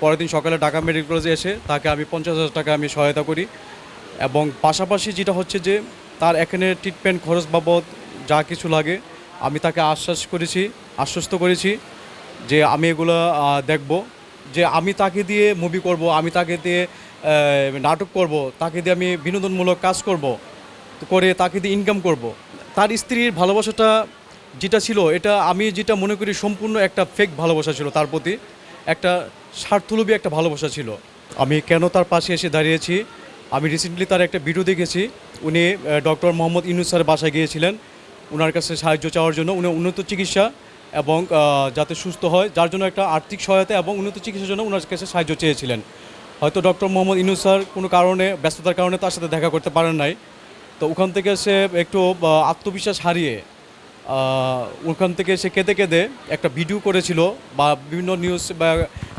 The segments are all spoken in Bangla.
পরের দিন সকালে ঢাকা মেডিকেল কলেজে এসে তাকে আমি পঞ্চাশ হাজার টাকা আমি সহায়তা করি। এবং পাশাপাশি যেটা হচ্ছে যে তার এখানে ট্রিটমেন্ট খরচ বাবদ যা কিছু লাগে, আমি তাকে আশ্বাস করেছি, আশ্বস্ত করেছি যে আমি এগুলো দেখব। যে আমি তাকে দিয়ে মুভি করব, আমি তাকে দিয়ে নাটক করব, তাকে দিয়ে আমি বিনোদনমূলক কাজ করব, করে তাকে দিয়ে ইনকাম করব। তার স্ত্রীর ভালোবাসাটা যেটা ছিল, এটা আমি যেটা মনে করি সম্পূর্ণ একটা ফেক ভালোবাসা ছিল তার প্রতি। একটা স্বার্থলোভী একটা ভালোবাসা ছিল। আমি কেন তার পাশে এসে দাঁড়িয়েছি? আমি রিসেন্টলি তার একটা ভিডিও দেখেছি। উনি ডক্টর মোহাম্মদ ইউনুস স্যারের বাসায় গিয়েছিলেন। ওনার কাছে সাহায্য চাওয়ার জন্য। উনি উন্নত চিকিৎসা এবং যাতে সুস্থ হয়, যার জন্য একটা আর্থিক সহায়তা এবং উন্নত চিকিৎসার জন্য ওনার কাছে সাহায্য চেয়েছিলেন। হয়তো ডক্টর মোহাম্মদ ইউনুস স্যার কোনো কারণে, ব্যস্ততার কারণে তার সাথে দেখা করতে পারেন নাই। তো ওখান থেকে সে একটু আত্মবিশ্বাস হারিয়ে ওখান থেকে সে কেঁদে কেঁদে একটা ভিডিও করেছিল বা বিভিন্ন নিউজ বা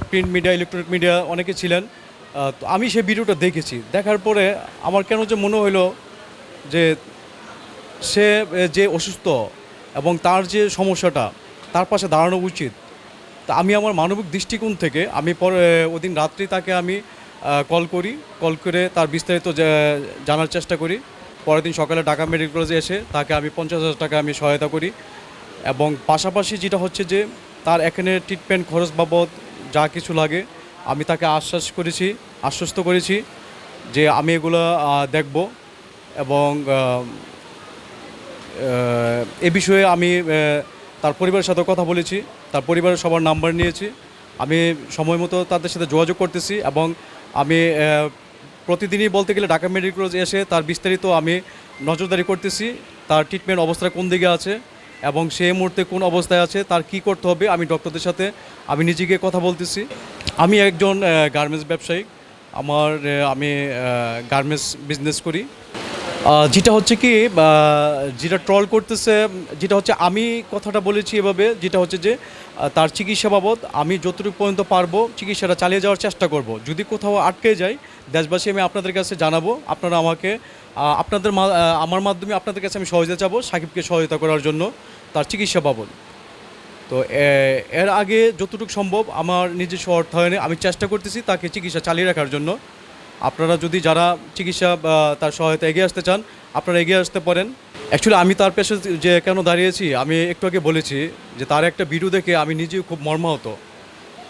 প্রিন্ট মিডিয়া ইলেকট্রনিক মিডিয়া অনেকে ছিলেন। তো আমি সেই ভিডিওটা দেখেছি। দেখার পরে আমার কেন যে মনে হলো যে সে যে অসুস্থ এবং তার যে সমস্যাটা, তার পাশে দাঁড়ানো উচিত। তা আমি আমার মানবিক দৃষ্টিকোণ থেকে আমি পরে ওদিন রাত্রি তাকে আমি কল করি। কল করে তার বিস্তারিত জানার চেষ্টা করি। পরের দিন সকালে ঢাকা মেডিকেল কলেজে এসে তাকে আমি পঞ্চাশ হাজার টাকা আমি সহায়তা করি। এবং পাশাপাশি যেটা হচ্ছে যে তার এখানে ট্রিটমেন্ট খরচ বাবদ যা কিছু লাগে, আমি তাকে আশ্বাস করেছি, আশ্বস্ত করেছি যে আমি এগুলো দেখব এবং এ বিষয়ে আমি তার পরিবারের সাথে কথা বলেছি, তার পরিবারের সবার নাম্বার নিয়েছি। আমি সময় মতো তাদের সাথে যোগাযোগ করতেছি এবং আমি প্রতিদিনই বলতে গেলে ঢাকা মেডিকেল কলেজ এসে তার বিস্তারিত আমি নজরদারি করতেছি, তার ট্রিটমেন্ট অবস্থা কোন দিকে আছে এবং সে মুহূর্তে কোন অবস্থায় আছে, তার কি করতে হবে আমি ডক্টরদের সাথে আমি নিজেকে কথা বলতেছি। আমি একজন গার্মেন্টস ব্যবসায়ী, আমার আমি গার্মেন্টস বিজনেস করি। যেটা হচ্ছে কি যেটা ট্রল করতেছে, যেটা হচ্ছে আমি কথাটা বলেছি এভাবে, যেটা হচ্ছে যে তার চিকিৎসা বাবদ আমি যতটুকু পর্যন্ত পারব চিকিৎসাটা চালিয়ে যাওয়ার চেষ্টা করব। যদি কোথাও আটকে যায় দেশবাসী আমি আপনাদের কাছে জানাব, আপনারা আমাকে আপনাদের আমার মাধ্যমে আপনাদের কাছে আমি সহযোগিতা চাবো সাকিবকে সহায়তা করার জন্য তার চিকিৎসা বাবদ। তো এর আগে যতটুকু সম্ভব আমার নিজস্ব অর্থায়নে আমি চেষ্টা করতেছি তাকে চিকিৎসা চালিয়ে রাখার জন্য। আপনারা যদি যারা চিকিৎসা তার সহায়তা এগিয়ে আসতে চান, আপনারা এগিয়ে আসতে পারেন। অ্যাকচুয়ালি আমি তার পেশে যে কেন দাঁড়িয়েছি, আমি একটু আগে বলেছি যে তার একটা ভিডিও দেখে আমি নিজেও খুব মর্মাহত।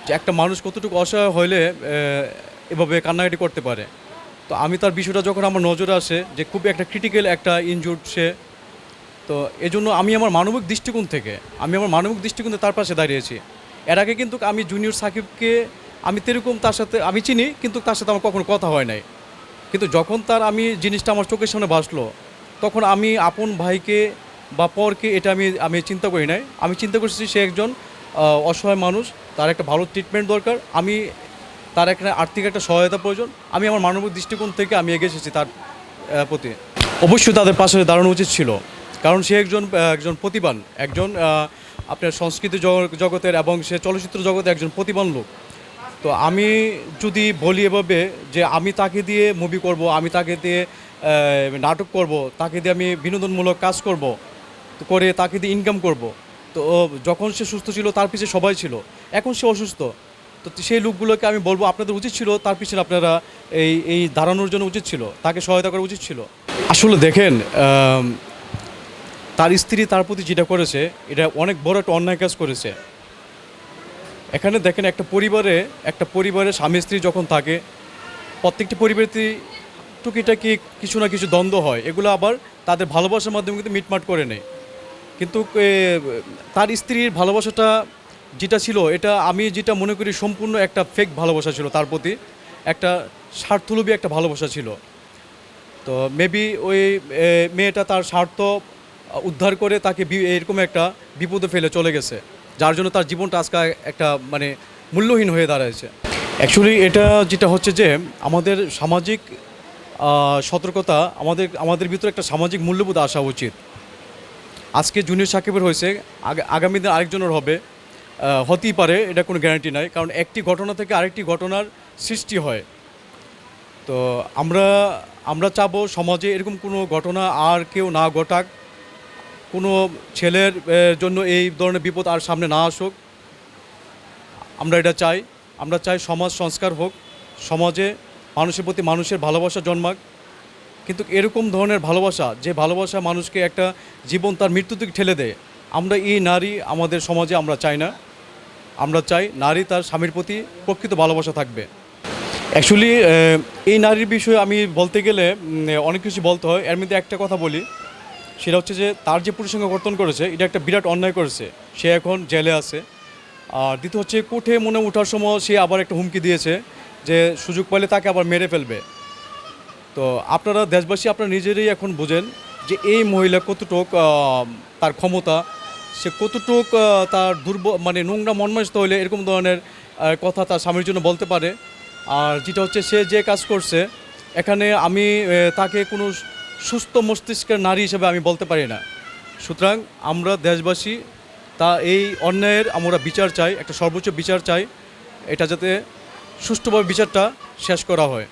যে একটা মানুষ কতটুকু অসহায় হলে এভাবে কান্নাকাটি করতে পারে। তো আমি তার বিষয়টা যখন আমার নজরে আসে যে খুব একটা ক্রিটিক্যাল একটা ইনজুর্ড সে, তো এজন্য আমি আমার মানবিক দৃষ্টিকোণ থেকে, আমি আমার মানবিক দৃষ্টিকোণ থেকে তার পাশে দাঁড়িয়েছি। এর আগে কিন্তু আমি জুনিয়র সাকিবকে আমি তেরকম তার সাথে আমি চিনি, কিন্তু তার সাথে আমার কখনো কথা হয় নাই। কিন্তু যখন তার আমি জিনিসটা আমার চোখের সামনে ভাসলো, তখন আমি আপন ভাইকে বা পরকে এটা আমি আমি চিন্তা করি নাই। আমি চিন্তা করছি সে একজন অসহায় মানুষ, তার একটা ভালো ট্রিটমেন্ট দরকার। আমি তার একটা আর্থিক একটা সহায়তা প্রয়োজন। আমি আমার মানবিক দৃষ্টিকোণ থেকে আমি এগিয়ে এসেছি তার প্রতি। অবশ্যই তাদের পাশে দাঁড়ানো উচিত ছিল। কারণ সে একজন একজন প্রতিবান একজন আপনার সংস্কৃতি জগ- জগতের এবং সে চলচ্চিত্র জগতে একজন প্রতিবান লোক। তো আমি যদি বলি এভাবে যে আমি তাকে দিয়ে মুভি করব, আমি তাকে দিয়ে নাটক করব, তাকে দিয়ে আমি বিনোদনমূলক কাজ করব করে তাকে দিয়ে ইনকাম করব, তো যখন সে সুস্থ ছিল তার পিছনে সবাই ছিল, এখন সে অসুস্থ, তো সেই লোকগুলোকে আমি বলব আপনাদের উচিত ছিল তার পিছনে আপনারা এই এই দাঁড়ানোর জন্য উচিত ছিল, তাকে সহায়তা করা উচিত ছিল। আসলে দেখেন তার স্ত্রী তার প্রতি যেটা করেছে, এটা অনেক বড় একটা অন্যায় কাজ করেছে। এখানে দেখেন একটা পরিবারে একটা পরিবারে স্বামী স্ত্রী যখন থাকে, প্রত্যেকটি পরিবারতেই টুকিটাকি কিছু না কিছু দ্বন্দ্ব হয়। এগুলো আবার তাদের ভালোবাসার মাধ্যমে কিন্তু মিটমাট করে নেয়। কিন্তু তার স্ত্রীর ভালোবাসাটা যেটা ছিল, এটা আমি যেটা মনে করি সম্পূর্ণ একটা ফেক ভালোবাসা ছিল তার প্রতি। একটা স্বার্থলোভী একটা ভালোবাসা ছিল। তো মেবি ওই মেয়েটা তার স্বার্থ উদ্ধার করে তাকে এরকম একটা বিপদে ফেলে চলে গেছে। যার জন্য তার জীবনটা আজকে একটা মানে মূল্যহীন হয়ে দাঁড়াচ্ছে অ্যাকচুয়ালি এটা যেটা হচ্ছে যে, আমাদের সামাজিক সতর্কতা, আমাদের আমাদের ভিতরে একটা সামাজিক মূল্যবোধ আসা উচিত। আজকে জুনিয়র সাকিবের হয়েছে, আগ- আগামী দিন আরেকজনের হবে। হতেই পারে, এটা কোনো গ্যারান্টি নাই, কারণ একটি ঘটনা থেকে আরেকটি ঘটনার সৃষ্টি হয়। তো আমরা আমরা চাবো সমাজে এরকম কোনো ঘটনা আর কেউ না ঘটাক। কোনো ছেলের জন্য এই ধরনের বিপদ আর সামনে না আসুক। আমরা এটা চাই। আমরা চাই সমাজ সংস্কার হোক, সমাজে মানুষের প্রতি মানুষের ভালোবাসা জন্মাক। কিন্তু এরকম ধরনের ভালোবাসা, যে ভালোবাসা মানুষকে একটা জীবন তার মৃত্যু থেকে ঠেলে দেয়, আমরা এই নারী আমাদের সমাজে আমরা চাই না। আমরা চাই নারী তার স্বামীর প্রতি প্রকৃত ভালোবাসা থাকবে। অ্যাকচুয়ালি এই নারীর বিষয়ে আমি বলতে গেলে অনেক কিছু বলতে হয়। এর মধ্যে একটা কথা বলি। সেটা হচ্ছে যে তার যে পুরুষ সঙ্গে কর্তন করেছে, এটা একটা বিরাট অন্যায় করেছে। সে এখন জেলে আছে। আর দ্বিতীয় হচ্ছে, কোঠে মনে ওঠার সময় সে আবার একটা হুমকি দিয়েছে যে সুযোগ পাইলে তাকে আবার মেরে ফেলবে। তো আপনারা দেশবাসী, আপনারা নিজেরাই এখন বুঝেন যে এই মহিলা কতটুক তার ক্ষমতা, সে কতটুক তার দুর্ব মানে নোংরা মনমাস্ত হলে এরকম ধরনের কথা তার স্বামীর জন্য বলতে পারে। আর যেটা হচ্ছে, সে যে কাজ করছে, এখানে আমি তাকে কোনো সুস্থ মস্তিষ্কের নারী হিসেবে আমি বলতে পারি না। সুতরাং আমরা দেশবাসী, তা এই অন্যায়ের আমরা বিচার চাই, একটা সর্বোচ্চ বিচার চাই, এটা যাতে সুষ্ঠুভাবে বিচারটা শেষ করা হয়।